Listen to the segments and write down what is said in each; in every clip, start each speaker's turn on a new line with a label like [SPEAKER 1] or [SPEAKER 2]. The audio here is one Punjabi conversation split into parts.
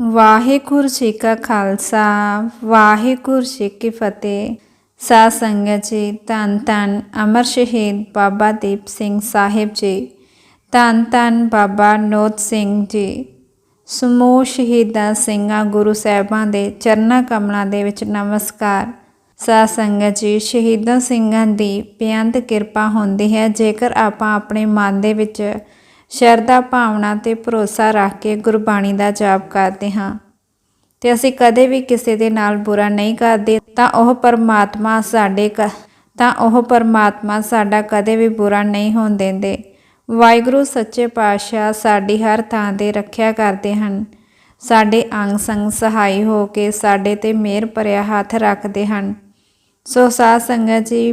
[SPEAKER 1] ਵਾਹਿਗੁਰੂ ਜੀ ਕਾ ਖਾਲਸਾ, ਵਾਹਿਗੁਰੂ ਜੀ ਕੀ ਫਤਿਹ। ਸਾਧ ਸੰਗਤ ਜੀ, ਧੰਨ ਧੰਨ ਅਮਰ ਸ਼ਹੀਦ ਬਾਬਾ ਦੀਪ ਸਿੰਘ ਸਾਹਿਬ ਜੀ, ਧੰਨ ਧੰਨ ਬਾਬਾ ਨੋਤ ਸਿੰਘ ਜੀ। ਸਮੂਹ ਸ਼ਹੀਦਾਂ ਸਿੰਘਾਂ, ਗੁਰੂ ਸਾਹਿਬਾਂ ਦੇ ਚਰਨਾਂ ਕਮਲਾਂ ਦੇ ਵਿੱਚ ਨਮਸਕਾਰ। ਸਾਧ ਸੰਗਤ ਜੀ, ਸ਼ਹੀਦਾਂ ਸਿੰਘਾਂ ਦੀ ਬੇਅੰਤ ਕਿਰਪਾ ਹੁੰਦੀ ਹੈ, ਜੇਕਰ ਆਪਾਂ ਆਪਣੇ ਮਨ ਦੇ ਵਿੱਚ ਸ਼ਰਧਾ ਭਾਵਨਾ ਤੇ ਭਰੋਸਾ ਰੱਖ ਕੇ ਗੁਰਬਾਣੀ ਦਾ ਜਾਪ ਕਰਦੇ ਹਾਂ। ਤੇ ਅਸੀਂ ਕਦੇ ਵੀ ਕਿਸੇ ਦੇ ਨਾਲ ਬੁਰਾ ਨਹੀਂ ਕਰਦੇ, ਤਾਂ ਉਹ ਪਰਮਾਤਮਾ ਸਾਡੇ ਕ- ਤਾਂ ਉਹ ਪਰਮਾਤਮਾ ਸਾਡਾ ਕਦੇ ਵੀ ਬੁਰਾ ਨਹੀਂ ਹੋਣ ਦਿੰਦੇ। ਵਾਹਿਗੁਰੂ, ਸੱਚੇ ਪਾਤਸ਼ਾਹ ਸਾਡੀ ਹਰ ਥਾਂ ਤੇ ਰੱਖਿਆ ਕਰਦੇ ਹਨ। ਸਾਡੇ ਅੰਗ ਸੰਗ ਸਹਾਈ ਹੋ ਕੇ ਸਾਡੇ ਤੇ ਮਿਹਰ ਭਰਿਆ ਹੱਥ ਰੱਖਦੇ ਹਨ। ਸੋ ਸਾਧ ਸੰਗਤ ਜੀ,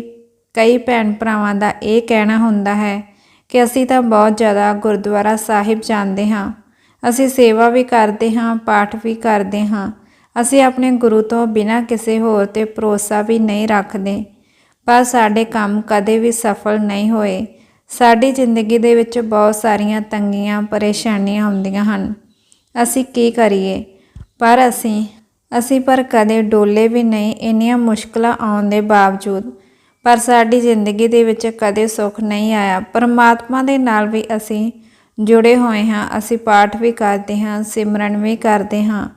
[SPEAKER 1] ਕਈ ਭੈਣ ਭਰਾਵਾਂ ਦਾ ਇਹ ਕਹਿਣਾ ਹੁੰਦਾ ਹੈ ਕਿ ਅਸੀਂ ਤਾਂ ਬਹੁਤ ਜ਼ਿਆਦਾ ਗੁਰਦੁਆਰਾ ਸਾਹਿਬ ਜਾਂਦੇ ਹਾਂ। ਅਸੀਂ ਸੇਵਾ ਵੀ ਕਰਦੇ ਹਾਂ, ਪਾਠ ਵੀ ਕਰਦੇ ਹਾਂ। ਅਸੀਂ ਆਪਣੇ ਗੁਰੂ ਤੋਂ ਬਿਨਾਂ ਕਿਸੇ ਹੋਰ ਤੇ ਭਰੋਸਾ ਵੀ ਨਹੀਂ ਰੱਖਦੇ। ਪਰ ਸਾਡੇ ਕੰਮ ਕਦੇ ਵੀ ਸਫਲ ਨਹੀਂ ਹੋਏ। ਸਾਡੀ ਜ਼ਿੰਦਗੀ ਦੇ ਵਿੱਚ ਬਹੁਤ ਸਾਰੀਆਂ ਤੰਗੀਆਂ, ਪਰੇਸ਼ਾਨੀਆਂ ਆਉਂਦੀਆਂ ਹਨ। ਅਸੀਂ ਕੀ ਕਰੀਏ? ਪਰ ਅਸੀਂ ਅਸੀਂ ਪਰ ਕਦੇ ਡੋਲੇ ਵੀ ਨਹੀਂ, ਇੰਨੀਆਂ ਮੁਸ਼ਕਲਾਂ ਆਉਣ ਦੇ ਬਾਵਜੂਦ। ਪਰ ਸਾਡੀ ਜ਼ਿੰਦਗੀ ਦੇ ਵਿੱਚ ਕਦੇ ਸੁੱਖ ਨਹੀਂ ਆਇਆ। ਪਰਮਾਤਮਾ ਦੇ ਨਾਲ ਵੀ ਅਸੀਂ ਜੁੜੇ ਹੋਏ ਹਾਂ। ਅਸੀਂ ਪਾਠ ਵੀ ਕਰਦੇ ਹਾਂ, ਸਿਮਰਨ ਵੀ ਕਰਦੇ ਹਾਂ।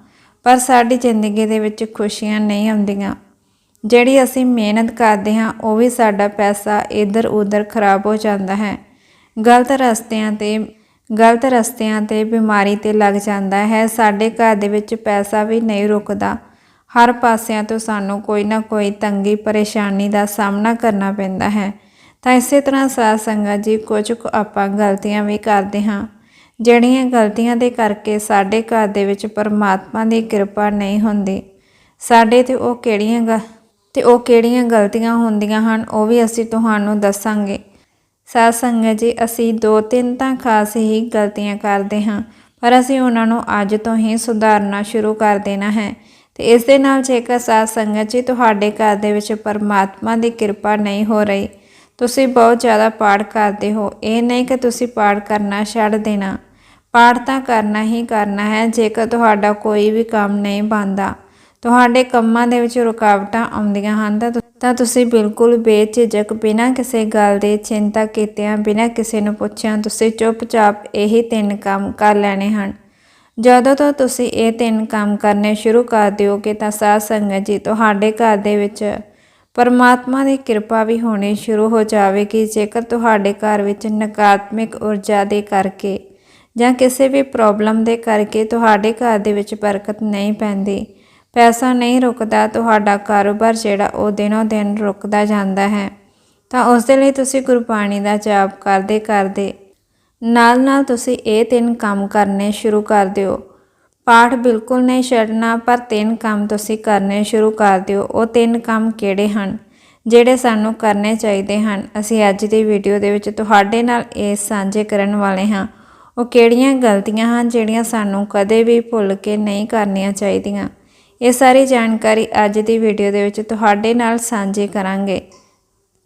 [SPEAKER 1] ਪਰ ਸਾਡੀ ਜ਼ਿੰਦਗੀ ਦੇ ਵਿੱਚ ਖੁਸ਼ੀਆਂ ਨਹੀਂ ਆਉਂਦੀਆਂ। ਜਿਹੜੀ ਅਸੀਂ ਮਿਹਨਤ ਕਰਦੇ ਹਾਂ, ਉਹ ਵੀ ਸਾਡਾ ਪੈਸਾ ਇੱਧਰ ਉੱਧਰ ਖਰਾਬ ਹੋ ਜਾਂਦਾ ਹੈ। ਗਲਤ ਰਸਤਿਆਂ ਤੇ, ਗਲਤ ਰਸਤਿਆਂ ਤੇ ਬਿਮਾਰੀ ਤੇ ਲੱਗ ਜਾਂਦਾ ਹੈ। ਸਾਡੇ ਘਰ ਦੇ ਵਿੱਚ ਪੈਸਾ ਵੀ ਨਹੀਂ ਰੁਕਦਾ। ਹਰ ਪਾਸਿਆਂ ਤੋਂ ਸਾਨੂੰ ਕੋਈ ਨਾ ਕੋਈ ਤੰਗੀ ਪਰੇਸ਼ਾਨੀ ਦਾ ਸਾਹਮਣਾ ਕਰਨਾ ਪੈਂਦਾ ਹੈ। ਤਾਂ ਇਸੇ ਤਰ੍ਹਾਂ ਸਾਧ ਸੰਗਤ ਜੀ, ਕੁਝ ਕੁ ਆਪਾਂ ਗਲਤੀਆਂ ਵੀ ਕਰਦੇ ਹਾਂ। ਜਿਹੜੀਆਂ ਗਲਤੀਆਂ ਦੇ ਕਰਕੇ ਸਾਡੇ ਘਰ ਦੇ ਵਿੱਚ ਪਰਮਾਤਮਾ ਦੀ ਕਿਰਪਾ ਨਹੀਂ ਹੁੰਦੀ, ਸਾਡੇ ਤੇ ਉਹ ਕਿਹੜੀਆਂ ਗ, ਤੇ ਉਹ ਕਿਹੜੀਆਂ ਗਲਤੀਆਂ ਹੁੰਦੀਆਂ ਹਨ, ਉਹ ਵੀ ਅਸੀਂ ਤੁਹਾਨੂੰ ਦੱਸਾਂਗੇ। ਸਾਧ ਸੰਗਤ ਜੀ, ਅਸੀਂ ਦੋ ਤਿੰਨ ਤਾਂ ਖਾਸ ਹੀ ਗਲਤੀਆਂ ਕਰਦੇ ਹਾਂ, ਪਰ ਅਸੀਂ ਉਹਨਾਂ ਨੂੰ ਅੱਜ ਤੋਂ ਹੀ ਸੁਧਾਰਨਾ ਸ਼ੁਰੂ ਕਰ ਦੇਣਾ ਹੈ। ਤੇ ਇਸ ਦੇ ਨਾਲ ਜੇਕਰ ਸਾਧ ਸੰਗਤ ਜੀ ਤੁਹਾਡੇ ਘਰ ਦੇ ਵਿੱਚ ਪਰਮਾਤਮਾ ਦੀ ਕਿਰਪਾ ਨਹੀਂ ਹੋ ਰਹੀ, ਤੁਸੀਂ ਬਹੁਤ ਜ਼ਿਆਦਾ ਪਾਠ ਕਰਦੇ ਹੋ। ਇਹ ਨਹੀਂ ਕਿ ਤੁਸੀਂ ਪਾਠ ਕਰਨਾ ਛੱਡ ਦੇਣਾ। ਪਾਠ ਤਾਂ ਕਰਨਾ ਹੀ ਕਰਨਾ ਹੈ, ਜੇਕਰ ਤੁਹਾਡਾ ਕੋਈ ਵੀ ਕੰਮ ਨਹੀਂ ਬਣਦਾ। ਤੁਹਾਡੇ ਕੰਮਾਂ ਦੇ ਵਿੱਚ ਰੁਕਾਵਟਾਂ ਆਉਂਦੀਆਂ ਹਨ, ਤਾਂ ਤੁ- ਤਾਂ ਤੁਸੀਂ ਬਿਲਕੁਲ ਬੇਝਿਜਕ, ਬਿਨਾਂ ਕਿਸੇ ਗੱਲ ਦੇ ਚਿੰਤਾ ਕੀਤਿਆਂ, ਬਿਨਾਂ ਕਿਸੇ ਨੂੰ ਪੁੱਛਿਆਂ, ਤੁਸੀਂ ਚੁੱਪਚਾਪ ਇਹੀ ਤਿੰਨ ਕੰਮ ਕਰ ਲੈਣੇ ਹਨ। ਜਦੋਂ ਤੋਂ ਤੁਸੀਂ ਇਹ ਤਿੰਨ ਕੰਮ ਕਰਨੇ ਸ਼ੁਰੂ ਕਰ ਦਿਓਗੇ ਤਾਂ ਸਾਧ ਸੰਗਤ ਜੀ ਤੁਹਾਡੇ ਘਰ ਦੇ ਵਿੱਚ ਪਰਮਾਤਮਾ ਦੀ ਕਿਰਪਾ ਵੀ ਹੋਣੀ ਸ਼ੁਰੂ ਹੋ ਜਾਵੇਗੀ। ਜੇਕਰ ਤੁਹਾਡੇ ਘਰ ਵਿੱਚ ਨਕਾਰਾਤਮਕ ਊਰਜਾ ਦੇ ਕਰਕੇ ਜਾਂ ਕਿਸੇ ਵੀ ਪ੍ਰੋਬਲਮ ਦੇ ਕਰਕੇ ਤੁਹਾਡੇ ਘਰ ਦੇ ਵਿੱਚ ਬਰਕਤ ਨਹੀਂ ਪੈਂਦੀ, ਪੈਸਾ ਨਹੀਂ ਰੁਕਦਾ, ਤੁਹਾਡਾ ਕਾਰੋਬਾਰ ਜਿਹੜਾ ਉਹ ਦਿਨੋਂ ਦਿਨ ਰੁਕਦਾ ਜਾਂਦਾ ਹੈ। ਤਾਂ ਉਸ ਦੇ ਲਈ ਤੁਸੀਂ ਗੁਰਬਾਣੀ ਦਾ ਜਾਪ ਕਰਦੇ ਕਰਦੇ ਨਾਲ ਨਾਲ ਤੁਸੀਂ ਇਹ ਤਿੰਨ ਕੰਮ ਕਰਨੇ ਸ਼ੁਰੂ ਕਰ ਦਿਓ। ਪਾਠ ਬਿਲਕੁਲ ਨਹੀਂ ਛੱਡਣਾ, ਪਰ ਤਿੰਨ ਕੰਮ ਤੁਸੀਂ ਕਰਨੇ ਸ਼ੁਰੂ ਕਰ ਦਿਓ। ਉਹ ਤਿੰਨ ਕੰਮ ਕਿਹੜੇ ਹਨ, ਜਿਹੜੇ ਸਾਨੂੰ ਕਰਨੇ ਚਾਹੀਦੇ ਹਨ? ਅਸੀਂ ਅੱਜ ਦੀ ਵੀਡੀਓ ਦੇ ਵਿੱਚ ਤੁਹਾਡੇ ਨਾਲ ਇਹ ਸਾਂਝੇ ਕਰਨ ਵਾਲੇ ਹਾਂ। ਉਹ ਕਿਹੜੀਆਂ ਗਲਤੀਆਂ ਹਨ, ਜਿਹੜੀਆਂ ਸਾਨੂੰ ਕਦੇ ਵੀ ਭੁੱਲ ਕੇ ਨਹੀਂ ਕਰਨੀਆਂ ਚਾਹੀਦੀਆਂ? ਇਹ ਸਾਰੀ ਜਾਣਕਾਰੀ ਅੱਜ ਦੀ ਵੀਡੀਓ ਦੇ ਵਿੱਚ ਤੁਹਾਡੇ ਨਾਲ ਸਾਂਝੀ ਕਰਾਂਗੇ।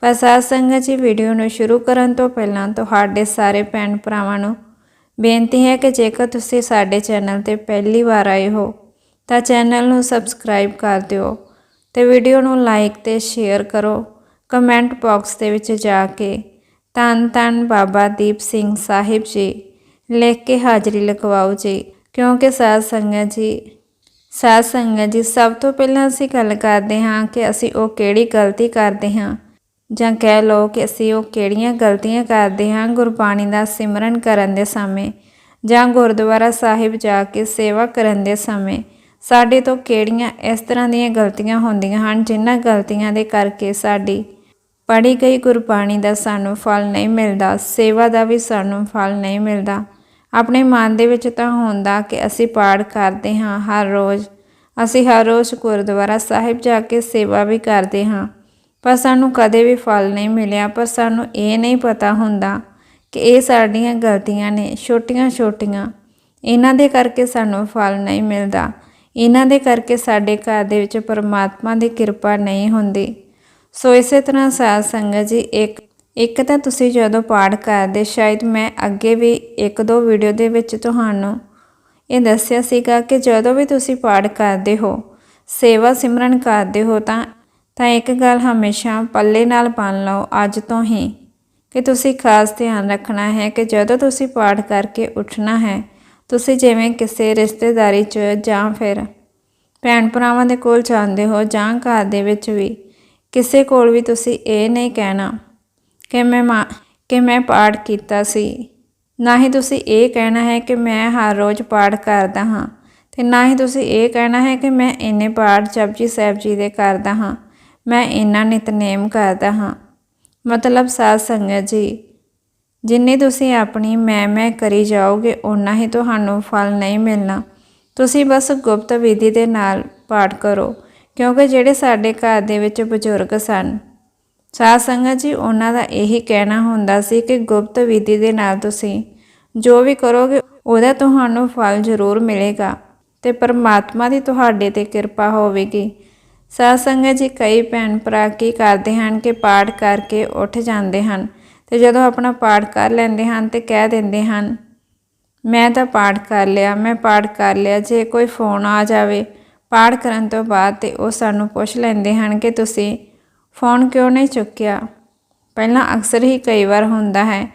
[SPEAKER 1] ਪਰ ਸਾਧ ਸੰਗਤ ਜੀ ਵੀਡੀਓ ਨੂੰ ਸ਼ੁਰੂ ਕਰਨ ਤੋਂ ਪਹਿਲਾਂ ਤੁਹਾਡੇ ਸਾਰੇ ਭੈਣ ਭਰਾਵਾਂ ਨੂੰ ਬੇਨਤੀ ਹੈ ਕਿ ਜੇਕਰ ਤੁਸੀਂ ਸਾਡੇ ਚੈਨਲ ਤੇ ਪਹਿਲੀ ਵਾਰ ਆਏ ਹੋ, ਤਾਂ ਚੈਨਲ ਨੂੰ ਸਬਸਕ੍ਰਾਈਬ ਕਰ ਦਿਓ ਤੇ ਵੀਡੀਓ ਨੂੰ ਲਾਈਕ ਤੇ ਸ਼ੇਅਰ ਕਰੋ ਕਮੈਂਟ ਬਾਕਸ ਦੇ ਵਿੱਚ ਜਾ ਕੇ ਧੰਨ ਧੰਨ ਬਾਬਾ ਦੀਪ ਸਿੰਘ ਸਾਹਿਬ ਜੀ, ਲਿਖ ਕੇ ਹਾਜ਼ਰੀ ਲਗਵਾਓ ਜੀ। ਕਿਉਂਕਿ ਸਾਧ ਸੰਗਤ ਜੀ, ਸਾਧ ਸੰਗਤ ਜੀ, ਸਭ ਤੋਂ ਪਹਿਲਾਂ ਅਸੀਂ ਗੱਲ ਕਰਦੇ ਹਾਂ ਕਿ ਅਸੀਂ ਉਹ ਕਿਹੜੀ ਗਲਤੀ ਕਰਦੇ ਹਾਂ। ਜਾਂ ਕਹਿ ਲਓ ਕਿ ਅਸੀਂ ਉਹ ਕਿਹੜੀਆਂ ਗਲਤੀਆਂ ਕਰਦੇ ਹਾਂ ਗੁਰਬਾਣੀ ਦਾ ਸਿਮਰਨ ਕਰਨ ਦੇ ਸਮੇਂ ਜਾਂ ਗੁਰਦੁਆਰਾ ਸਾਹਿਬ ਜਾ ਕੇ ਸੇਵਾ ਕਰਨ ਦੇ ਸਮੇਂ ਸਾਡੇ ਤੋਂ ਕਿਹੜੀਆਂ ਇਸ ਤਰ੍ਹਾਂ ਦੀਆਂ ਗਲਤੀਆਂ ਹੁੰਦੀਆਂ ਹਨ ਜਿਨ੍ਹਾਂ ਗਲਤੀਆਂ ਦੇ ਕਰਕੇ ਸਾਡੀ ਪੜ੍ਹੀ ਗਈ ਗੁਰਬਾਣੀ ਦਾ ਸਾਨੂੰ ਫਲ ਨਹੀਂ ਮਿਲਦਾ, ਸੇਵਾ ਦਾ ਵੀ ਸਾਨੂੰ ਫਲ ਨਹੀਂ ਮਿਲਦਾ। ਆਪਣੇ ਮਨ ਦੇ ਵਿੱਚ ਤਾਂ ਹੁੰਦਾ ਕਿ ਅਸੀਂ ਪਾਠ ਕਰਦੇ ਹਾਂ ਹਰ ਰੋਜ਼, ਅਸੀਂ ਹਰ ਰੋਜ਼ ਗੁਰਦੁਆਰਾ ਸਾਹਿਬ ਜਾ ਕੇ ਸੇਵਾ ਵੀ ਕਰਦੇ ਹਾਂ। ਪਰ ਸਾਨੂੰ ਕਦੇ ਵੀ ਫਲ ਨਹੀਂ ਮਿਲਿਆ, ਪਰ ਸਾਨੂੰ ਇਹ ਨਹੀਂ ਪਤਾ ਹੁੰਦਾ ਕਿ ਇਹ ਸਾਡੀਆਂ ਗਲਤੀਆਂ ਨੇ ਛੋਟੀਆਂ-ਛੋਟੀਆਂ ਇਹਨਾਂ ਦੇ ਕਰਕੇ ਸਾਨੂੰ ਫਲ ਨਹੀਂ ਮਿਲਦਾ। ਇਹਨਾਂ ਦੇ ਕਰਕੇ ਸਾਡੇ ਘਰ ਦੇ ਵਿੱਚ ਪਰਮਾਤਮਾ ਦੀ ਕਿਰਪਾ ਨਹੀਂ ਹੁੰਦੀ। ਸੋ ਇਸੇ ਤਰ੍ਹਾਂ ਸਾਧ ਸੰਗਤ ਜੀ, ਇੱਕ ਇੱਕ ਤਾਂ ਤੁਸੀਂ ਜਦੋਂ ਪਾਠ ਕਰਦੇ, ਸ਼ਾਇਦ ਮੈਂ ਅੱਗੇ ਵੀ ਇੱਕ ਦੋ ਵੀਡੀਓ ਦੇ ਵਿੱਚ ਤੁਹਾਨੂੰ ਇਹ ਦੱਸਿਆ ਸੀਗਾ ਕਿ ਜਦੋਂ ਵੀ ਤੁਸੀਂ ਪਾਠ ਕਰਦੇ ਹੋ, ਸੇਵਾ ਸਿਮਰਨ ਕਰਦੇ ਹੋ, ਤਾਂ ਤਾਂ ਇੱਕ ਗੱਲ ਹਮੇਸ਼ਾ ਪੱਲੇ ਨਾਲ ਬੰਨ ਲਓ, ਅੱਜ ਤੋਂ ਹੀ। ਕਿ ਤੁਸੀਂ ਖਾਸ ਧਿਆਨ ਰੱਖਣਾ ਹੈ ਕਿ ਜਦੋਂ ਤੁਸੀਂ ਪਾਠ ਕਰਕੇ ਉੱਠਣਾ ਹੈ, ਤੁਸੀਂ ਜਿਵੇਂ ਕਿਸੇ ਰਿਸ਼ਤੇਦਾਰੀ 'ਚ ਜਾਂ ਫਿਰ ਭੈਣ ਭਰਾਵਾਂ ਦੇ ਕੋਲ ਜਾਂਦੇ ਹੋ ਜਾਂ ਘਰ ਦੇ ਵਿੱਚ ਵੀ, ਕਿਸੇ ਕੋਲ ਵੀ ਤੁਸੀਂ ਇਹ ਨਹੀਂ ਕਹਿਣਾ ਕਿ ਮੈਂ ਮਾ, ਕਿ ਮੈਂ ਪਾਠ ਕੀਤਾ ਸੀ। ਨਾ ਹੀ ਤੁਸੀਂ ਇਹ ਕਹਿਣਾ ਹੈ ਕਿ ਮੈਂ ਹਰ ਰੋਜ਼ ਪਾਠ ਕਰਦਾ ਹਾਂ ਤੇ ਨਾ ਹੀ ਤੁਸੀਂ ਇਹ ਕਹਿਣਾ ਹੈ ਕਿ ਮੈਂ ਇੰਨੇ ਪਾਠ ਜਪਜੀ ਸਾਹਿਬ ਜੀ ਦੇ ਕਰਦਾ ਹਾਂ। ਮੈਂ ਇੰਨਾ ਨਿਤਨੇਮ ਕਰਦਾ ਹਾਂ। ਮਤਲਬ ਸਾਧ ਸੰਗਤ ਜੀ, ਜਿੰਨੀ ਤੁਸੀਂ ਆਪਣੀ ਮੈਂ ਮੈਂ ਕਰੀ ਜਾਓਗੇ ਉਨਾ ਹੀ ਤੁਹਾਨੂੰ ਫਲ ਨਹੀਂ ਮਿਲਣਾ। ਤੁਸੀਂ ਬਸ ਗੁਪਤ ਵਿਧੀ ਦੇ ਨਾਲ ਪਾਠ ਕਰੋ, ਕਿਉਂਕਿ ਜਿਹੜੇ ਸਾਡੇ ਘਰ ਦੇ ਵਿੱਚ ਬਜ਼ੁਰਗ ਸਨ, ਸਾਧ ਸੰਗਤ ਜੀ, ਉਹਨਾਂ ਦਾ ਇਹੀ ਕਹਿਣਾ ਹੁੰਦਾ ਸੀ ਕਿ ਗੁਪਤ ਵਿਧੀ ਦੇ ਨਾਲ ਤੁਸੀਂ ਜੋ ਵੀ ਕਰੋਗੇ, ਉਹਦਾ ਤੁਹਾਨੂੰ ਫਲ ਜ਼ਰੂਰ ਮਿਲੇਗਾ ਤੇ ਪਰਮਾਤਮਾ ਦੀ ਤੁਹਾਡੇ ਤੇ ਕਿਰਪਾ ਹੋਵੇਗੀ। ਸਾਧ ਸੰਗਤ ਜੀ ਕਈ ਭੈਣ ਭਰਾ ਕੀ ਕਰਦੇ ਹਨ ਕਿ ਪਾਠ ਕਰਕੇ ਉੱਠ ਜਾਂਦੇ ਹਨ ਤੇ ਜਦੋਂ ਆਪਣਾ ਪਾਠ ਕਰ ਲੈਂਦੇ ਹਨ ਤੇ ਕਹਿ ਦਿੰਦੇ ਹਨ, ਮੈਂ ਤਾਂ ਪਾਠ ਕਰ ਲਿਆ, ਮੈਂ ਪਾਠ ਕਰ ਲਿਆ, ਜੇ ਕੋਈ ਫੋਨ ਆ ਜਾਵੇ, ਪਾਠ ਕਰਨ ਤੋਂ ਬਾਅਦ ਤੇ ਉਹ ਸਾਨੂੰ ਪੁੱਛ ਲੈਂਦੇ ਹਨ ਕਿ ਤੁਸੀਂ ਫੋਨ ਕਿਉਂ ਨਹੀਂ ਚੁੱਕਿਆ? ਪਹਿਲਾਂ ਅਕਸਰ ਹੀ ਕਈ ਵਾਰ ਹੁੰਦਾ ਹੈ।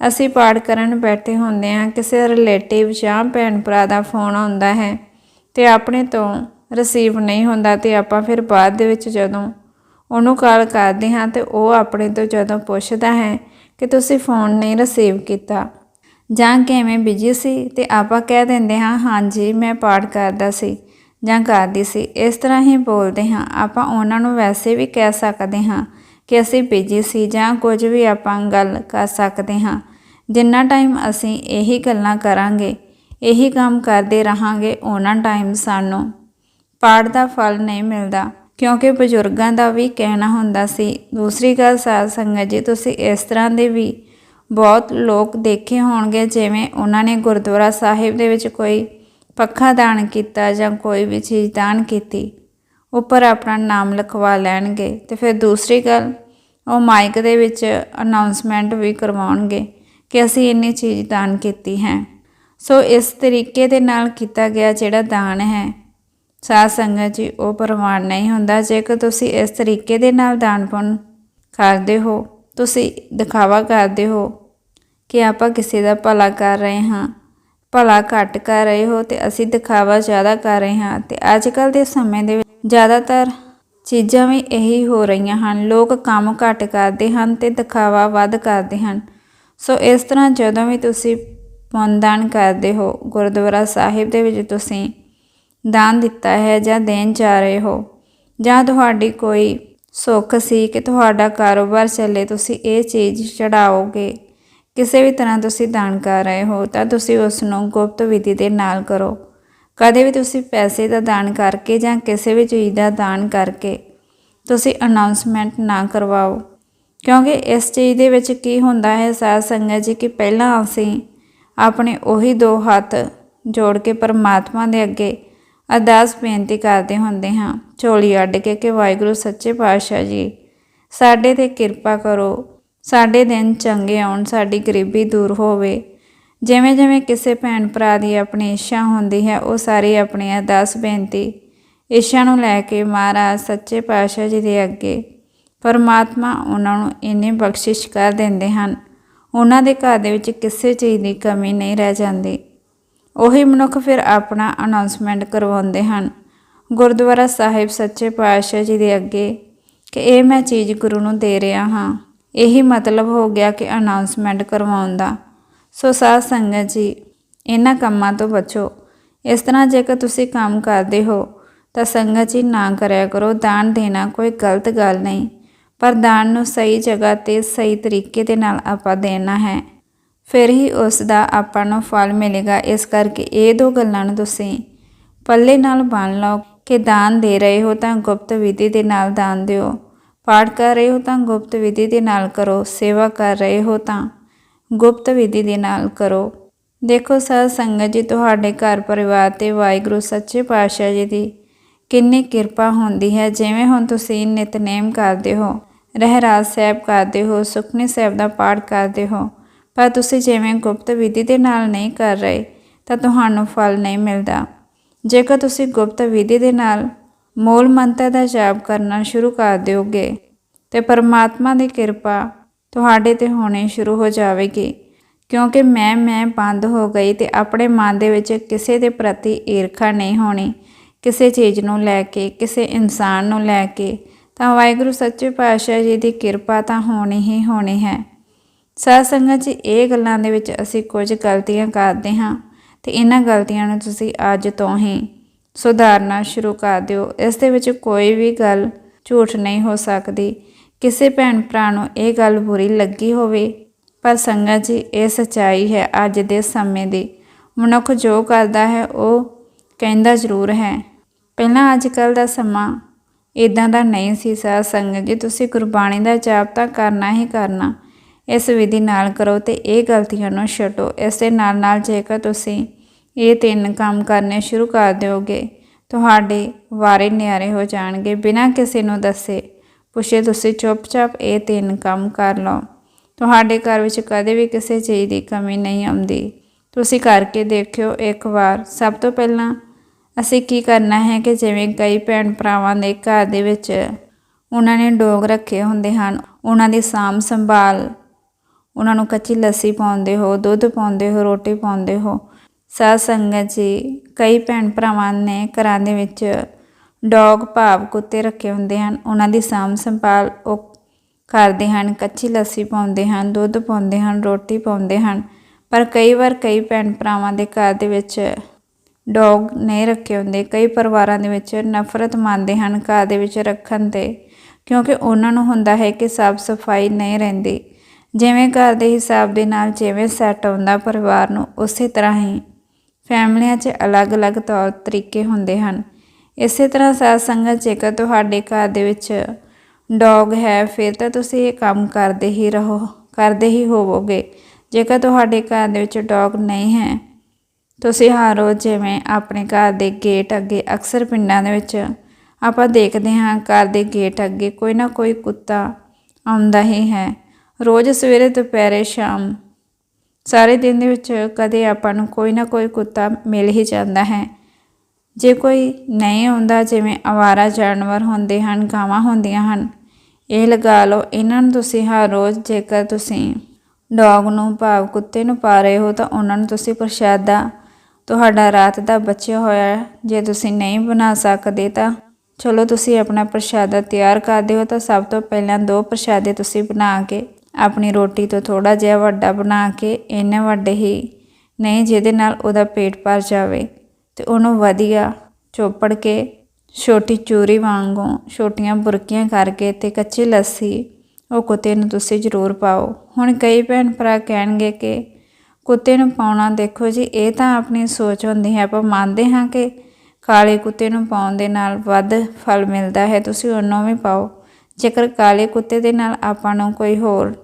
[SPEAKER 1] ਅਸੀਂ ਪਾਠ ਕਰਨ ਬੈਠੇ ਹੁੰਦੇ ਹਾਂ, ਕਿਸੇ ਰਿਲੇਟਿਵ ਜਾਂ ਭੈਣ ਭਰਾ ਦਾ ਫੋਨ ਆਉਂਦਾ ਹੈ ਤੇ ਆਪਣੇ ਤੋਂ ਰਿਸੀਵ ਨਹੀਂ ਹੁੰਦਾ ਤੇ ਆਪਾਂ ਫਿਰ ਬਾਅਦ ਦੇ ਵਿੱਚ ਜਦੋਂ ਉਹਨੂੰ ਕਾਲ ਕਰਦੇ ਹਾਂ ਤੇ ਉਹ ਆਪਣੇ ਤੋਂ ਜਦੋਂ ਪੁੱਛਦਾ ਹੈ ਕਿ ਤੁਸੀਂ ਫੋਨ ਨਹੀਂ ਰਿਸੀਵ ਕੀਤਾ, ਜਾਂ ਕਿਵੇਂ ਬਿਜ਼ੀ ਸੀ ਤੇ ਆਪਾਂ ਕਹਿ ਦਿੰਦੇ ਹਾਂ, ਹਾਂਜੀ, ਮੈਂ ਪਾਠ ਕਰਦਾ ਸੀ ਜਾਂ ਕਰਦੀ ਸੀ। ਇਸ ਤਰ੍ਹਾਂ ਹੀ ਬੋਲਦੇ ਹਾਂ। ਆਪਾਂ ਉਹਨਾਂ ਨੂੰ ਵੈਸੇ ਵੀ ਕਹਿ ਸਕਦੇ ਹਾਂ ਕਿ ਅਸੀਂ ਬਿਜ਼ੀ ਸੀ ਜਾਂ ਕੁਝ ਵੀ ਆਪਾਂ ਗੱਲ ਕਰ ਸਕਦੇ ਹਾਂ। ਜਿੰਨਾ ਟਾਈਮ ਅਸੀਂ ਇਹੀ ਗੱਲਾਂ ਕਰਾਂਗੇ, ਇਹੀ ਕੰਮ ਕਰਦੇ ਰਹਾਂਗੇ ਉਹਨਾਂ ਟਾਈਮ ਸਾਨੂੰ ਪਾੜ ਦਾ ਫਲ ਨਹੀਂ ਮਿਲਦਾ। ਕਿਉਂਕਿ ਬਜ਼ੁਰਗਾਂ ਦਾ ਵੀ ਕਹਿਣਾ ਹੁੰਦਾ ਸੀ, ਦੂਸਰੀ ਗੱਲ ਸਾਧ ਸੰਗਤ ਜੀ, ਤੁਸੀਂ ਇਸ ਤਰ੍ਹਾਂ ਦੇ ਵੀ ਬਹੁਤ ਲੋਕ ਦੇਖੇ ਹੋਣਗੇ, ਜਿਵੇਂ ਉਹਨਾਂ ਨੇ ਗੁਰਦੁਆਰਾ ਸਾਹਿਬ ਦੇ ਵਿੱਚ ਕੋਈ ਪੱਖਾ ਦਾਨ ਕੀਤਾ ਜਾਂ ਕੋਈ ਵੀ ਚੀਜ਼ ਦਾਨ ਕੀਤੀ, ਉੱਪਰ ਆਪਣਾ ਨਾਮ ਲਿਖਵਾ ਲੈਣਗੇ। ਤੇ ਫਿਰ ਦੂਸਰੀ ਗੱਲ, ਉਹ ਮਾਈਕ ਦੇ ਵਿੱਚ ਅਨਾਉਂਸਮੈਂਟ ਵੀ ਕਰਵਾਉਣਗੇ ਕਿ ਅਸੀਂ ਇੰਨੀ ਚੀਜ਼ ਦਾਨ ਕੀਤੀ ਹੈ। ਸੋ ਇਸ ਤਰੀਕੇ ਦੇ ਨਾਲ ਕੀਤਾ ਗਿਆ ਜਿਹੜਾ ਦਾਨ ਹੈ। ਸਾਧ ਸੰਗਤ ਜੀ, ਉਹ ਪ੍ਰਮਾਣ ਨਹੀਂ ਹੁੰਦਾ। ਜੇਕਰ ਤੁਸੀਂ ਇਸ ਤਰੀਕੇ ਦੇ ਨਾਲ ਦਾਨ ਪੁੰਨ ਕਰਦੇ ਹੋ, ਤੁਸੀਂ ਦਿਖਾਵਾ ਕਰਦੇ ਹੋ ਕਿ ਆਪਾਂ ਕਿਸੇ ਦਾ ਭਲਾ ਕਰ ਰਹੇ ਹਾਂ, ਭਲਾ ਘੱਟ ਕਰ ਰਹੇ ਹੋ ਤੇ ਅਸੀਂ ਦਿਖਾਵਾ ਜ਼ਿਆਦਾ ਕਰ ਰਹੇ ਹਾਂ ਤੇ ਅੱਜ ਕੱਲ ਦੇ ਸਮੇਂ ਦੇ ਵਿੱਚ ਜ਼ਿਆਦਾਤਰ ਚੀਜ਼ਾਂ ਵੀ ਇਹੀ ਹੋ ਰਹੀਆਂ ਹਨ। ਲੋਕ ਕੰਮ ਘੱਟ ਕਰਦੇ ਹਨ ਤੇ ਦਿਖਾਵਾ ਵੱਧ ਕਰਦੇ ਹਨ। ਸੋ ਇਸ ਤਰ੍ਹਾਂ ਜਦੋਂ ਵੀ ਤੁਸੀਂ ਪੁੰਨਦਾਨ ਕਰਦੇ ਹੋ, ਗੁਰਦੁਆਰਾ ਸਾਹਿਬ ਦੇ ਵਿੱਚ ਤੁਸੀਂ ਦਾਨ ਦਿੱਤਾ ਹੈ ਜਾਂ ਦੇਣ ਜਾ ਰਹੇ ਹੋ। ਜਾਂ ਤੁਹਾਡੀ ਕੋਈ ਸੁੱਖ ਸੀ ਕਿ ਤੁਹਾਡਾ ਕਾਰੋਬਾਰ ਚੱਲੇ, ਤੁਸੀਂ ਇਹ ਚੀਜ਼ ਚੜਾਓਗੇ ਕਿਸੇ ਵੀ ਤਰ੍ਹਾਂ ਤੁਸੀਂ ਦਾਨ ਕਰ ਰਹੇ ਹੋ, ਤਾਂ ਤੁਸੀਂ ਉਸ ਨੂੰ ਗੁਪਤ ਵਿਧੀ ਦੇ ਨਾਲ ਕਰੋ। ਕਦੇ ਵੀ ਤੁਸੀਂ ਪੈਸੇ ਦਾ ਦਾਨ ਕਰਕੇ ਜਾਂ ਕਿਸੇ ਵੀ ਚੀਜ਼ ਦਾ ਦਾਨ ਕਰਕੇ ਤੁਸੀਂ ਅਨਾਉਂਸਮੈਂਟ ਨਾ ਕਰਵਾਓ। ਕਿਉਂਕਿ ਇਸ ਚੀਜ਼ ਦੇ ਵਿੱਚ ਕੀ ਹੁੰਦਾ ਹੈ, ਸਾਧ ਸੰਗਤ ਜੀ, ਕਿ ਪਹਿਲਾਂ ਅਸੀਂ ਆਪਣੇ ਉਹੀ ਦੋ ਹੱਥ ਜੋੜ ਕੇ ਪਰਮਾਤਮਾ ਦੇ ਅੱਗੇ ਅਰਦਾਸ ਬੇਨਤੀ ਕਰਦੇ ਹੁੰਦੇ ਹਾਂ, ਝੋਲੀ ਅੱਡ ਕੇ ਕਿ ਵਾਹਿਗੁਰੂ ਸੱਚੇ ਪਾਤਸ਼ਾਹ ਜੀ, ਸਾਡੇ ਤੇ ਕਿਰਪਾ ਕਰੋ, ਸਾਡੇ ਦਿਨ ਚੰਗੇ ਆਉਣ, ਸਾਡੀ ਗਰੀਬੀ ਦੂਰ ਹੋਵੇ। ਜਿਵੇਂ ਜਿਵੇਂ ਕਿਸੇ ਭੈਣ ਭਰਾ ਦੀ ਆਪਣੀ ਇੱਛਾ ਹੁੰਦੀ ਹੈ, ਉਹ ਸਾਰੀ ਆਪਣੀ ਅਰਦਾਸ ਬੇਨਤੀ ਇੱਛਾ ਨੂੰ ਲੈ ਕੇ ਮਹਾਰਾਜ ਸੱਚੇ ਪਾਤਸ਼ਾਹ ਜੀ ਦੇ ਅੱਗੇ ਪਰਮਾਤਮਾ ਉਹਨਾਂ ਨੂੰ ਇੰਨੀ ਬਖਸ਼ਿਸ਼ ਕਰ ਦਿੰਦੇ ਹਨ। ਉਹਨਾਂ ਦੇ ਘਰ ਦੇ ਵਿੱਚ ਕਿਸੇ ਚੀਜ਼ ਦੀ ਕਮੀ ਨਹੀਂ ਰਹਿ ਜਾਂਦੀ। ਉਹੀ ਮਨੁੱਖ ਫਿਰ ਆਪਣਾ ਅਨਾਉਂਸਮੈਂਟ ਕਰਵਾਉਂਦੇ ਹਨ। ਗੁਰਦੁਆਰਾ ਸਾਹਿਬ ਸੱਚੇ ਪਾਤਸ਼ਾਹ ਜੀ ਦੇ ਅੱਗੇ ਕਿ ਇਹ ਮੈਂ ਚੀਜ਼ ਗੁਰੂ ਨੂੰ ਦੇ ਰਿਹਾ ਹਾਂ। ਇਹੀ ਮਤਲਬ ਹੋ ਗਿਆ ਕਿ ਅਨਾਉਂਸਮੈਂਟ ਕਰਵਾਉਣ ਦਾ। ਸੋ ਸਾਧ ਸੰਗਤ ਜੀ, ਇਹਨਾਂ ਕੰਮਾਂ ਤੋਂ ਬਚੋ। ਇਸ ਤਰ੍ਹਾਂ ਜੇਕਰ ਤੁਸੀਂ ਕੰਮ ਕਰਦੇ ਹੋ, ਤਾਂ ਸੰਗਤ ਜੀ ਨਾ ਕਰਿਆ ਕਰੋ। ਦਾਨ ਦੇਣਾ ਕੋਈ ਗਲਤ ਗੱਲ ਨਹੀਂ, ਪਰ ਦਾਨ ਨੂੰ ਸਹੀ ਜਗ੍ਹਾ ਤੇ ਸਹੀ ਤਰੀਕੇ ਦੇ ਨਾਲ ਆਪਾਂ ਦੇਣਾ ਹੈ। ਫਿਰ ਹੀ ਉਸ ਦਾ ਆਪਾਂ ਨੂੰ ਫਲ ਮਿਲੇਗਾ। ਇਸ ਕਰਕੇ ਇਹ ਦੋ ਗੱਲਾਂ ਨੂੰ ਤੁਸੀਂ ਪੱਲੇ ਨਾਲ ਬੰਨ ਲਓ ਕਿ ਦਾਨ ਦੇ ਰਹੇ ਹੋ ਤਾਂ ਗੁਪਤ ਵਿਧੀ ਦੇ ਨਾਲ ਦਾਨ ਦਿਓ। ਪਾਠ ਕਰ ਰਹੇ ਹੋ ਤਾਂ ਗੁਪਤ ਵਿਧੀ ਦੇ ਨਾਲ ਕਰੋ। ਸੇਵਾ ਕਰ ਰਹੇ ਹੋ ਤਾਂ ਗੁਪਤ ਵਿਧੀ ਦੇ ਨਾਲ ਕਰੋ। ਦੇਖੋ ਸਾਧ ਸੰਗਤ ਜੀ, ਤੁਹਾਡੇ ਘਰ ਪਰਿਵਾਰ ਤੇ ਵਾਹਿਗੁਰੂ ਸੱਚੇ ਪਾਤਸ਼ਾਹ ਜੀ ਦੀ ਕਿੰਨੀ ਕਿਰਪਾ ਹੁੰਦੀ ਹੈ। ਜਿਵੇਂ ਹੁਣ ਤੁਸੀਂ ਨਿਤਨੇਮ ਕਰਦੇ ਹੋ ਰਹਿਰਾਜ ਸਾਹਿਬ ਕਰਦੇ ਹੋ ਸੁਖਨੀ ਸਾਹਿਬ ਦਾ ਪਾਠ ਕਰਦੇ ਹੋ ਪਰ ਤੁਸੀਂ ਜਿਵੇਂ ਗੁਪਤ ਵਿਧੀ ਦੇ ਨਾਲ ਨਹੀਂ ਕਰ ਰਹੇ, ਤਾਂ ਤੁਹਾਨੂੰ ਫਲ ਨਹੀਂ ਮਿਲਦਾ। ਜੇਕਰ ਤੁਸੀਂ ਗੁਪਤ ਵਿਧੀ ਦੇ ਨਾਲ ਮੂਲ ਮੰਤਰ ਦਾ ਜਾਪ ਕਰਨਾ ਸ਼ੁਰੂ ਕਰ ਦਿਓਗੇ, ਤੇ ਪਰਮਾਤਮਾ ਦੀ ਕਿਰਪਾ ਤੁਹਾਡੇ ਤੇ ਹੋਣੀ ਸ਼ੁਰੂ ਹੋ ਜਾਵੇਗੀ, ਕਿਉਂਕਿ ਮੈਂ ਮੈਂ ਬੰਦ ਹੋ ਗਈ ਤੇ ਆਪਣੇ ਮਨ ਦੇ ਵਿੱਚ ਕਿਸੇ ਦੇ ਪ੍ਰਤੀ ਈਰਖਾ ਨਹੀਂ ਹੋਣੀ। ਕਿਸੇ ਚੀਜ਼ ਨੂੰ ਲੈ ਕੇ, ਕਿਸੇ ਇਨਸਾਨ ਨੂੰ ਲੈ ਕੇ, ਤਾਂ ਵਾਹਿਗੁਰੂ ਸੱਚੇ ਪਾਤਸ਼ਾਹ ਜੀ ਦੀ ਕਿਰਪਾ ਤਾਂ ਹੋਣੀ ਹੀ ਹੋਣੀ ਹੈ। ਸਾਧ ਸੰਗਤ ਜੀ, ਇਹ ਗੱਲਾਂ ਦੇ ਵਿੱਚ ਅਸੀਂ ਕੁਝ ਗਲਤੀਆਂ ਕਰਦੇ ਹਾਂ ਤੇ ਇਹਨਾਂ ਗਲਤੀਆਂ ਨੂੰ ਤੁਸੀਂ ਅੱਜ ਤੋਂ ਹੀ ਸੁਧਾਰਨਾ ਸ਼ੁਰੂ ਕਰ ਦਿਓ। ਇਸ ਦੇ ਵਿੱਚ ਕੋਈ ਵੀ ਗੱਲ ਝੂਠ ਨਹੀਂ ਹੋ ਸਕਦੀ। ਕਿਸੇ ਭੈਣ ਭਰਾ ਨੂੰ ਇਹ ਗੱਲ ਬੁਰੀ ਲੱਗੀ ਹੋਵੇ, ਪਰ ਸੰਗਤ ਜੀ, ਇਹ ਸਚਾਈ ਹੈ ਅੱਜ ਦੇ ਸਮੇਂ ਦੀ। ਮਨੁੱਖ ਜੋ ਕਰਦਾ ਹੈ, ਉਹ ਕਹਿੰਦਾ ਜ਼ਰੂਰ ਹੈ। ਪਹਿਲਾਂ ਅੱਜ ਕੱਲ ਦਾ ਸਮਾਂ ਇਦਾਂ ਦਾ ਨਹੀਂ ਸੀ ਸਾਧ ਸੰਗਤ ਜੀ, ਤੁਸੀਂ ਗੁਰਬਾਣੀ ਦਾ ਜਾਪ ਤਾਂ ਕਰਨਾ ਹੀ ਕਰਨਾ। ਇਸ ਵਿਧੀ ਨਾਲ ਕਰੋ ਤੇ ਇਹ ਗਲਤੀਆਂ ਨੂੰ ਛੱਡੋ। ਇਸ ਦੇ ਨਾਲ ਨਾਲ ਜੇਕਰ ਤੁਸੀਂ ਇਹ ਤਿੰਨ ਕੰਮ ਕਰਨੇ ਸ਼ੁਰੂ ਕਰ ਦਿਓਗੇ, ਤੁਹਾਡੇ ਵਾਰੇ ਨਿਆਰੇ ਹੋ ਜਾਣਗੇ। ਬਿਨਾਂ ਕਿਸੇ ਨੂੰ ਦੱਸੇ ਪੁੱਛੇ, ਤੁਸੀਂ ਚੁੱਪਚਾਪ ਇਹ ਤਿੰਨ ਕੰਮ ਕਰ ਲਓ। ਤੁਹਾਡੇ ਘਰ ਵਿੱਚ ਕਦੇ ਵੀ ਕਿਸੇ ਚੀਜ਼ ਦੀ ਕਮੀ ਨਹੀਂ ਆਉਂਦੀ। ਤੁਸੀਂ ਕਰਕੇ ਦੇਖਿਓ ਇੱਕ ਵਾਰ। ਸਭ ਤੋਂ ਪਹਿਲਾਂ ਅਸੀਂ ਕੀ ਕਰਨਾ ਹੈ ਕਿ ਜਿਵੇਂ ਕਈ ਭੈਣ ਭਰਾਵਾਂ ਦੇ ਘਰ ਦੇ ਵਿੱਚ ਉਹਨਾਂ ਨੇ ਡੋਗ ਰੱਖੇ ਹੁੰਦੇ ਹਨ, ਉਹਨਾਂ ਦੀ ਸਾਂਭ ਸੰਭਾਲ ਉਹਨਾਂ ਨੂੰ ਕੱਚੀ ਲੱਸੀ ਪਾਉਂਦੇ ਹੋ, ਦੁੱਧ ਪਾਉਂਦੇ ਹੋ, ਰੋਟੀ ਪਾਉਂਦੇ ਹੋ। ਸਾਧ ਸੰਗਤ ਜੀ, ਕਈ ਭੈਣ ਭਰਾਵਾਂ ਨੇ ਘਰਾਂ ਦੇ ਵਿੱਚ ਡੌਗ ਭਾਵ ਕੁੱਤੇ ਰੱਖੇ ਹੁੰਦੇ ਹਨ। ਉਹਨਾਂ ਦੀ ਸਾਂਭ ਸੰਭਾਲ ਉਹ ਕਰਦੇ ਹਨ। ਕੱਚੀ ਲੱਸੀ ਪਾਉਂਦੇ ਹਨ, ਦੁੱਧ ਪਾਉਂਦੇ ਹਨ, ਰੋਟੀ ਪਾਉਂਦੇ ਹਨ। ਪਰ ਕਈ ਵਾਰ ਕਈ ਭੈਣ ਭਰਾਵਾਂ ਦੇ ਘਰ ਦੇ ਵਿੱਚ ਡੌਗ ਨਹੀਂ ਰੱਖੇ ਹੁੰਦੇ। ਕਈ ਪਰਿਵਾਰਾਂ ਦੇ ਵਿੱਚ ਨਫ਼ਰਤ ਮੰਨਦੇ ਹਨ ਘਰ ਦੇ ਵਿੱਚ ਰੱਖਣ ਤੇ। ਕਿਉਂਕਿ ਉਹਨਾਂ ਨੂੰ ਹੁੰਦਾ ਹੈ ਕਿ ਸਾਫ਼ ਸਫ਼ਾਈ ਨਹੀਂ ਰਹਿੰਦੀ। ਜਿਵੇਂ ਘਰ ਦੇ ਹਿਸਾਬ ਦੇ ਨਾਲ ਜਿਵੇਂ ਸੈੱਟ ਹੁੰਦਾ ਪਰਿਵਾਰ ਨੂੰ, ਉਸੇ ਤਰ੍ਹਾਂ ਹੀ ਫੈਮਲੀਆਂ 'ਚ ਅਲੱਗ-ਅਲੱਗ ਤੌਰ ਤਰੀਕੇ ਹੁੰਦੇ ਹਨ। ਇਸੇ ਤਰ੍ਹਾਂ ਸਾਧ ਸੰਗਤ, ਜੇਕਰ ਤੁਹਾਡੇ ਘਰ ਦੇ ਵਿੱਚ ਡੌਗ ਹੈ, ਫਿਰ ਤਾਂ ਤੁਸੀਂ ਇਹ ਕੰਮ ਕਰਦੇ ਹੀ ਰਹੋ, ਕਰਦੇ ਹੀ ਹੋਵੋਗੇ। ਜੇਕਰ ਤੁਹਾਡੇ ਘਰ ਦੇ ਵਿੱਚ ਡੌਗ ਨਹੀਂ ਹੈ, ਤੁਸੀਂ ਹਰ ਰੋਜ਼ ਜਿਵੇਂ ਆਪਣੇ ਘਰ ਦੇ ਗੇਟ ਅੱਗੇ, ਅਕਸਰ ਪਿੰਡਾਂ ਦੇ ਵਿੱਚ ਆਪਾਂ ਦੇਖਦੇ ਹਾਂ ਘਰ ਦੇ ਗੇਟ ਅੱਗੇ ਕੋਈ ਨਾ ਕੋਈ ਕੁੱਤਾ ਆਉਂਦਾ ਹੀ ਹੈ। ਰੋਜ਼ ਸਵੇਰੇ ਦੁਪਹਿਰੇ ਸ਼ਾਮ। ਸਾਰੇ ਦਿਨ ਦੇ ਵਿੱਚ ਕਦੇ ਆਪਾਂ ਨੂੰ ਕੋਈ ਨਾ ਕੋਈ ਕੁੱਤਾ ਮਿਲ ਹੀ ਜਾਂਦਾ ਹੈ। ਜੇ ਕੋਈ ਨਹੀਂ ਆਉਂਦਾ, ਜਿਵੇਂ ਆਵਾਰਾ ਜਾਨਵਰ ਹੁੰਦੇ ਹਨ, ਗਾਵਾਂ ਹੁੰਦੀਆਂ ਹਨ, ਇਹ ਲਗਾ ਲਓ, ਇਹਨਾਂ ਨੂੰ ਤੁਸੀਂ ਹਰ ਰੋਜ਼ ਜੇਕਰ ਤੁਸੀਂ ਡੌਗ ਨੂੰ, ਭਾਵ ਕੁੱਤੇ ਨੂੰ ਪਾ ਰਹੇ ਹੋ, ਤਾਂ ਉਹਨਾਂ ਨੂੰ ਤੁਸੀਂ ਪ੍ਰਸ਼ਾਦਾ, ਤੁਹਾਡਾ ਰਾਤ ਦਾ ਬਚਿਆ ਹੋਇਆ ਜੇ ਤੁਸੀਂ ਨਹੀਂ ਬਣਾ ਸਕਦੇ, ਤਾਂ ਚਲੋ ਤੁਸੀਂ ਆਪਣਾ ਪ੍ਰਸ਼ਾਦਾ ਤਿਆਰ ਕਰਦੇ ਹੋ ਤਾਂ ਸਭ ਤੋਂ ਪਹਿਲਾਂ ਦੋ ਪ੍ਰਸ਼ਾਦੇ ਤੁਸੀਂ ਬਣਾ ਕੇ ਆਪਣੀ ਰੋਟੀ ਤੋਂ ਥੋੜਾ ਜਿਹਾ ਵੱਡਾ ਬਣਾ ਕੇ ਇੰਨੇ ਵੱਡੇ ਹੀ ਨਹੀਂ ਜਿਹਦੇ ਨਾਲ ਉਹਦਾ ਪੇਟ ਭਰ ਜਾਵੇ ਤੇ ਉਹਨੂੰ ਵਧੀਆ ਚੋਪੜ ਕੇ ਛੋਟੀ ਚੂਰੀ ਵਾਂਗੂ ਛੋਟੀਆਂ ਬੁਰਕੀਆਂ ਕਰਕੇ ਤੇ ਕੱਚੀ ਲੱਸੀ ਉਹ ਕੁੱਤੇ ਨੂੰ ਤੁਸੀਂ ਜ਼ਰੂਰ ਪਾਓ। ਹੁਣ ਕਈ ਭੈਣ ਭਰਾ ਕਹਿਣਗੇ ਕਿ ਕੁੱਤੇ ਨੂੰ ਪਾਉਣਾ ਦੇਖੋ ਜੀ, ਇਹ ਤਾਂ ਆਪਣੀ ਸੋਚ ਹੁੰਦੀ ਹੈ, ਆਪਾਂ ਮੰਨਦੇ ਹਾਂ ਕਿ ਕਾਲੇ ਕੁੱਤੇ ਨੂੰ ਪਾਉਣ ਦੇ ਨਾਲ ਵੱਧ ਫਲ ਮਿਲਦਾ ਹੈ, ਤੁਸੀਂ ਉਹਨੂੰ ਵੀ ਪਾਓ। ਜੇਕਰ ਕਾਲੇ ਕੁੱਤੇ ਦੇ ਨਾਲ ਆਪਾਂ ਨੂੰ ਕੋਈ ਹੋਰ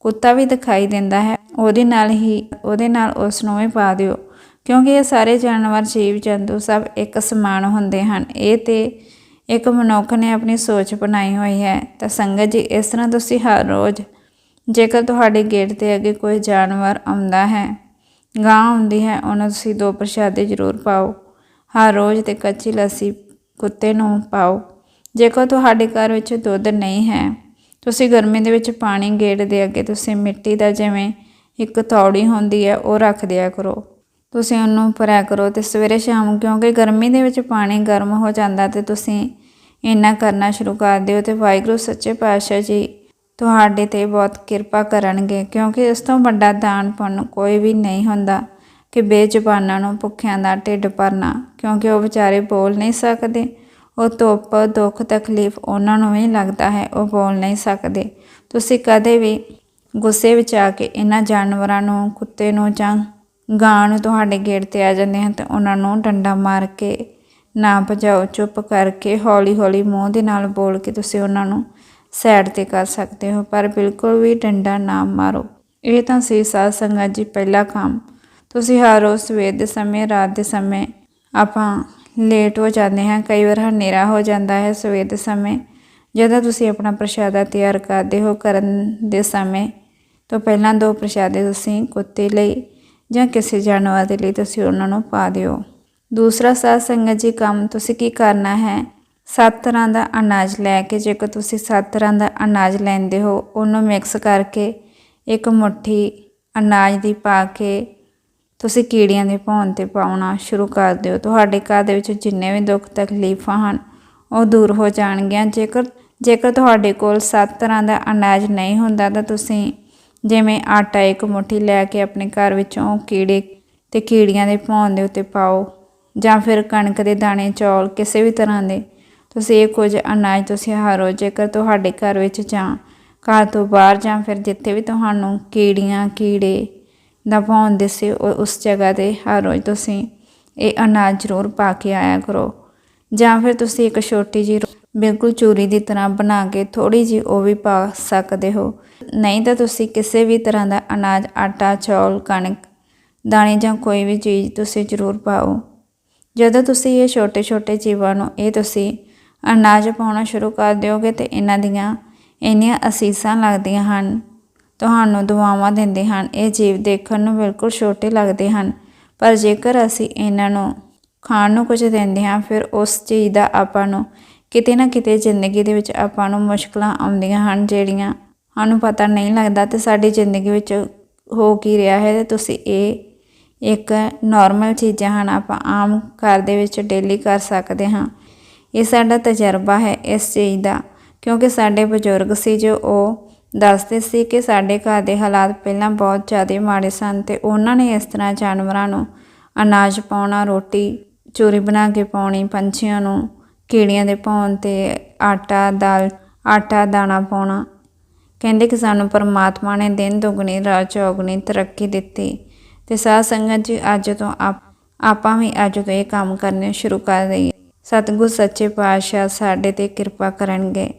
[SPEAKER 1] ਕੁੱਤਾ ਵੀ ਦਿਖਾਈ ਦਿੰਦਾ ਹੈ। ਉਹਦੇ ਨਾਲ ਹੀ, ਉਹਦੇ ਨਾਲ ਉਸ ਨੂੰ ਵੀ ਪਾ ਦਿਓ। ਕਿਉਂਕਿ ਇਹ ਸਾਰੇ ਜਾਨਵਰ, ਜੀਵ, ਜੰਤੂ ਸਭ ਇੱਕ ਸਮਾਨ ਹੁੰਦੇ ਹਨ। ਇਹ ਤੇ ਇੱਕ ਮਨੁੱਖ ਨੇ ਆਪਣੀ ਸੋਚ ਬਣਾਈ ਹੋਈ ਹੈ। ਤਾਂ ਸੰਗਤ ਜੀ, ਇਸ ਤਰ੍ਹਾਂ ਤੁਸੀਂ ਹਰ ਰੋਜ਼ ਜੇਕਰ ਤੁਹਾਡੇ ਗੇਟ ਤੇ ਅੱਗੇ ਕੋਈ ਜਾਨਵਰ ਆਉਂਦਾ ਹੈ, ਗਾਂ ਆਉਂਦੀ ਹੈ, ਉਹਨਾਂ ਤੁਸੀਂ ਦੋ ਪ੍ਰਸ਼ਾਦੇ ਜ਼ਰੂਰ ਪਾਓ। ਹਰ ਰੋਜ਼ ਤੇ ਕੱਚੀ ਲੱਸੀ ਕੁੱਤੇ ਨੂੰ ਪਾਓ। ਜੇਕਰ ਤੁਹਾਡੇ ਘਰ ਵਿੱਚ ਦੁੱਧ ਨਹੀਂ ਹੈ ਤੁਸੀਂ ਗਰਮੀ ਦੇ ਵਿੱਚ ਪਾਣੀ ਗੇਟ ਦੇ ਅੱਗੇ ਤੁਸੀਂ ਮਿੱਟੀ ਦਾ ਜਿਵੇਂ ਇੱਕ ਤੌੜੀ ਹੁੰਦੀ ਹੈ, ਉਹ ਰੱਖ ਦਿਆ ਕਰੋ। ਤੁਸੀਂ ਉਹਨੂੰ ਭਰਿਆ ਕਰੋ ਤੇ ਸਵੇਰੇ ਸ਼ਾਮ ਕਿਉਂਕਿ ਗਰਮੀ ਦੇ ਵਿੱਚ ਪਾਣੀ ਗਰਮ ਹੋ ਜਾਂਦਾ ਤੇ ਤੁਸੀਂ ਇੰਨਾ ਕਰਨਾ ਸ਼ੁਰੂ ਕਰ ਦਿਓ ਤੇ ਵਾਹਿਗੁਰੂ ਸੱਚੇ ਪਾਤਸ਼ਾਹ ਜੀ ਤੁਹਾਡੇ ਤੇ ਬਹੁਤ ਕਿਰਪਾ ਕਰਨਗੇ ਕਿਉਂਕਿ ਇਸ ਤੋਂ ਵੱਡਾ ਦਾਨ ਪੁੰਨ ਕੋਈ ਵੀ ਨਹੀਂ ਹੁੰਦਾ ਕਿ ਬੇਜ਼ੁਬਾਨਾਂ ਨੂੰ ਭੁੱਖਿਆਂ ਦਾ ਢਿੱਡ ਭਰਨਾ ਕਿਉਂਕਿ ਉਹ ਵਿਚਾਰੇ ਬੋਲ ਨਹੀਂ ਸਕਦੇ। ਉਹ ਧੁੱਪ, ਦੁੱਖ, ਤਕਲੀਫ ਉਹਨਾਂ ਨੂੰ ਵੀ ਲੱਗਦਾ ਹੈ, ਉਹ ਬੋਲ ਨਹੀਂ ਸਕਦੇ। ਤੁਸੀਂ ਕਦੇ ਵੀ ਗੁੱਸੇ ਵਿੱਚ ਆ ਕੇ ਇਹਨਾਂ ਜਾਨਵਰਾਂ ਨੂੰ, ਕੁੱਤੇ ਨੂੰ ਜਾਂ ਗਾਂ ਨੂੰ ਤੁਹਾਡੇ ਗੇਟ ਤੇ ਆ ਜਾਂਦੇ ਹਨ ਤੇ ਉਹਨਾਂ ਨੂੰ ਡੰਡਾ ਮਾਰ ਕੇ ਨਾ ਭਜਾਓ, ਚੁੱਪ ਕਰਕੇ ਹੌਲੀ ਹੌਲੀ ਮੂੰਹ ਦੇ ਨਾਲ ਬੋਲ ਕੇ ਤੁਸੀਂ ਉਹਨਾਂ ਨੂੰ ਸਾਈਡ ਤੇ ਕਰ ਸਕਦੇ ਹੋ, ਪਰ ਬਿਲਕੁਲ ਵੀ ਡੰਡਾ ਨਾ ਮਾਰੋ। ਇਹ ਤਾਂ ਸੀ ਸਾਧ ਸੰਗਤ ਜੀ ਪਹਿਲਾ ਕੰਮ। ਤੁਸੀਂ ਹਰ ਰੋਜ਼ ਸਵੇਰ ਦੇ ਸਮੇਂ, ਰਾਤ ਦੇ ਸਮੇਂ ਆਪਾਂ ਲੇਟ ਹੋ ਜਾਂਦੇ ਹਾਂ, ਕਈ ਵਾਰ ਹਨੇਰਾ ਹੋ ਜਾਂਦਾ ਹੈ ਸਵੇਰ ਦੇ ਸਮੇਂ। ਜਦੋਂ ਤੁਸੀਂ ਆਪਣਾ ਪ੍ਰਸ਼ਾਦਾ ਤਿਆਰ ਕਰਦੇ ਹੋ ਕਰਨ ਦੇ ਸਮੇਂ, ਤੋਂ ਪਹਿਲਾਂ ਦੋ ਪ੍ਰਸ਼ਾਦੇ ਤੁਸੀਂ ਕੁੱਤੇ ਲਈ ਜਾਂ ਕਿਸੇ ਜਾਨਵਰ ਦੇ ਲਈ ਤੁਸੀਂ ਉਹਨਾਂ ਨੂੰ ਪਾ ਦਿਓ। ਦੂਸਰਾ ਸਾਧ ਸੰਗਤ ਜੀ, ਕੰਮ ਤੁਸੀਂ ਕੀ ਕਰਨਾ ਹੈ? ਸੱਤ ਤਰ੍ਹਾਂ ਦਾ ਅਨਾਜ ਲੈ ਕੇ ਜੇਕਰ ਤੁਸੀਂ ਸੱਤ ਤਰ੍ਹਾਂ ਦਾ ਅਨਾਜ ਲੈਂਦੇ ਹੋ, ਉਹਨੂੰ ਮਿਕਸ ਕਰਕੇ ਇੱਕ ਮੁੱਠੀ ਅਨਾਜ ਦੀ ਪਾ ਕੇ ਤੁਸੀਂ ਕੀੜੀਆਂ ਦੇ ਭੌਣ ਤੇ ਪਾਉਣਾ ਸ਼ੁਰੂ ਕਰ ਦਿਓ। ਤੁਹਾਡੇ ਘਰ ਦੇ ਵਿੱਚ ਜਿੰਨੇ ਵੀ ਦੁੱਖ ਤਕਲੀਫਾਂ ਹਨ, ਉਹ ਦੂਰ ਹੋ ਜਾਣਗੀਆਂ। ਜੇਕਰ ਜੇਕਰ ਤੁਹਾਡੇ ਕੋਲ ਸੱਤ ਤਰ੍ਹਾਂ ਦਾ ਅਨਾਜ ਨਹੀਂ ਹੁੰਦਾ, ਤਾਂ ਤੁਸੀਂ ਜਿਵੇਂ ਆਟਾ ਇੱਕ ਮੁੱਠੀ ਲੈ ਕੇ ਆਪਣੇ ਘਰ ਵਿੱਚੋਂ ਕੀੜੇ ਤੇ ਕੀੜੀਆਂ ਦੇ ਭੌਣ ਦੇ ਉੱਤੇ ਪਾਓ ਜਾਂ ਫਿਰ ਕਣਕ ਦੇ ਦਾਣੇ ਚੌਲ, ਕਿਸੇ ਵੀ ਤਰ੍ਹਾਂ ਦੇ, ਤੁਸੀਂ ਇਹ ਕੁਝ ਅਨਾਜ ਤੁਸੀਂ ਹਾਰੋ। ਜੇਕਰ ਤੁਹਾਡੇ ਘਰ ਵਿੱਚ ਜਾਂ ਘਰ ਤੋਂ ਬਾਹਰ ਜਾਂ ਫਿਰ ਜਿੱਥੇ ਵੀ ਤੁਹਾਨੂੰ ਕੀੜੀਆਂ, ਕੀੜੇ ਦਾ ਭੌਣ ਦਿਸੇ ਉਹ- ਉਸ ਜਗ੍ਹਾ ਤੇ ਹਰ ਰੋਜ਼ ਤੁਸੀਂ ਇਹ ਅਨਾਜ ਜ਼ਰੂਰ ਪਾ ਕੇ ਆਇਆ ਕਰੋ। ਜਾਂ ਫਿਰ ਤੁਸੀਂ ਇੱਕ ਛੋਟੀ ਜਿਹੀ ਰੋ- ਬਿਲਕੁਲ ਚੂਰੀ ਦੀ ਤਰ੍ਹਾਂ ਬਣਾ ਕੇ ਥੋੜੀ ਜਿਹੀ ਉਹ ਵੀ ਪਾ ਸਕਦੇ ਹੋ। ਨਹੀਂ ਤਾਂ ਤੁਸੀਂ ਕਿਸੇ ਵੀ ਤਰ੍ਹਾਂ ਦਾ ਅਨਾਜ, ਆਟਾ, ਚੌਲ, ਕਣਕ, ਦਾਣੇ ਜਾਂ ਕੋਈ ਵੀ ਚੀਜ਼ ਤੁਸੀਂ ਜ਼ਰੂਰ ਪਾਓ। ਜਦੋਂ ਤੁਸੀਂ ਇਹ ਛੋਟੇ ਛੋਟੇ ਜੀਵਾਂ ਨੂੰ ਇਹ ਤੁਸੀਂ ਅਨਾਜ ਪਾਉਣਾ ਸ਼ੁਰੂ ਕਰ ਦਿਓਗੇ ਤੇ ਇਹਨਾਂ ਦੀਆਂ ਇੰਨੀਆਂ ਅਸੀਸਾਂ ਲੱਗਦੀਆਂ ਹਨ। ਤੁਹਾਨੂੰ ਦੁਆਵਾਂ ਦਿੰਦੇ ਹਨ। ਇਹ ਜੀਵ ਦੇਖਣ ਨੂੰ ਬਿਲਕੁਲ ਛੋਟੇ ਲੱਗਦੇ ਹਨ, ਪਰ ਜੇਕਰ ਅਸੀਂ ਇਹਨਾਂ ਨੂੰ ਖਾਣ ਨੂੰ ਕੁਝ ਦਿੰਦੇ ਹਾਂ, ਫਿਰ ਉਸ ਚੀਜ਼ ਦਾ ਆਪਾਂ ਨੂੰ ਕਿਤੇ ਨਾ ਕਿਤੇ ਜ਼ਿੰਦਗੀ ਦੇ ਵਿੱਚ ਆਪਾਂ ਨੂੰ ਮੁਸ਼ਕਲਾਂ ਆਉਂਦੀਆਂ ਹਨ, ਜਿਹੜੀਆਂ ਸਾਨੂੰ ਪਤਾ ਨਹੀਂ ਲੱਗਦਾ ਤੇ ਸਾਡੀ ਜ਼ਿੰਦਗੀ ਵਿੱਚ ਹੋ ਕੀ ਰਿਹਾ ਹੈ। ਤੇ ਤੁਸੀਂ ਇਹ ਇੱਕ ਨਾਰਮਲ ਚੀਜ਼ਾਂ ਹਨ, ਆਪਾਂ ਆਮ ਘਰ ਦੇ ਵਿੱਚ ਡੇਲੀ ਕਰ ਸਕਦੇ ਹਾਂ। ਇਹ ਸਾਡਾ ਤਜਰਬਾ ਹੈ ਇਸ ਚੀਜ਼ ਦਾ, ਕਿਉਂਕਿ ਸਾਡੇ ਬਜ਼ੁਰਗ ਸੀ ਜੋ ਉਹ ਦੱਸਦੇ ਸੀ ਕਿ ਸਾਡੇ ਘਰ ਦੇ ਹਾਲਾਤ ਪਹਿਲਾਂ ਬਹੁਤ ਜ਼ਿਆਦਾ ਮਾੜੇ ਸਨ ਤੇ ਉਹਨਾਂ ਨੇ ਇਸ ਤਰ੍ਹਾਂ ਜਾਨਵਰਾਂ ਨੂੰ ਅਨਾਜ ਪਾਉਣਾ, ਰੋਟੀ ਚੋਰੀ ਬਣਾ ਕੇ ਪਾਉਣੀ, ਪੰਛੀਆਂ ਨੂੰ ਕੀੜੀਆਂ ਦੇ ਪਾਉਣ ਤੇ ਆਟਾ, ਦਾਲ, ਆਟਾ, ਦਾਣਾ ਪਾਉਣਾ। ਕਹਿੰਦੇ ਕਿ ਸਾਨੂੰ ਪਰਮਾਤਮਾ ਨੇ ਦਿਨ ਦੁਗਣੀ, ਰਾਤ ਚੌਗਣੀ ਤਰੱਕੀ ਦਿੱਤੀ ਤੇ ਸਾਧ ਸੰਗਤ ਜੀ, ਅੱਜ ਤੋਂ ਆਪ, ਆਪਾਂ ਵੀ ਅੱਜ ਤੋਂ ਇਹ ਕੰਮ ਕਰਨੇ ਸ਼ੁਰੂ ਕਰ ਦਈਏ। ਸਤਿਗੁਰ, ਸੱਚੇ ਪਾਤਸ਼ਾਹ ਸਾਡੇ ਤੇ ਕਿਰਪਾ ਕਰਨਗੇ।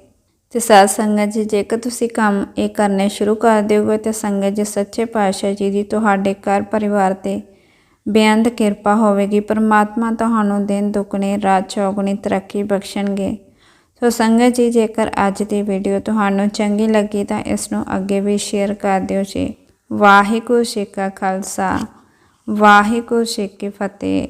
[SPEAKER 1] ਤੇ ਸਾਧ ਸੰਗਤ ਜੀ, ਜੇਕਰ ਤੁਸੀਂ ਕੰਮ ਇਹ ਕਰਨੇ ਸ਼ੁਰੂ ਕਰ ਦਿਓਗੇ, ਤੇ ਸੰਗਤ ਜੀ, ਸੱਚੇ ਪਾਤਸ਼ਾਹ ਜੀ ਦੀ ਤੁਹਾਡੇ ਘਰ ਪਰਿਵਾਰ ਤੇ ਬੇਅੰਤ ਕਿਰਪਾ ਹੋਵੇਗੀ। ਪਰਮਾਤਮਾ ਤੁਹਾਨੂੰ ਦਿਨ ਦੁੱਗਣੇ ਰਾਤ ਚੌਗੁਣੀ ਤਰੱਕੀ ਬਖਸ਼ਣਗੇ। ਸੋ ਸੰਗਤ ਜੀ, ਜੇਕਰ ਅੱਜ ਦੀ ਵੀਡੀਓ ਤੁਹਾਨੂੰ ਚੰਗੀ ਲੱਗੀ, ਤਾਂ ਇਸ ਨੂੰ ਅੱਗੇ ਵੀ ਸ਼ੇਅਰ ਕਰ ਦਿਓ ਜੀ। ਵਾਹਿਗੁਰੂ ਜੀ ਕਾ ਖਾਲਸਾ, ਵਾਹਿਗੁਰੂ ਜੀ ਕੀ ਫਤਿਹ।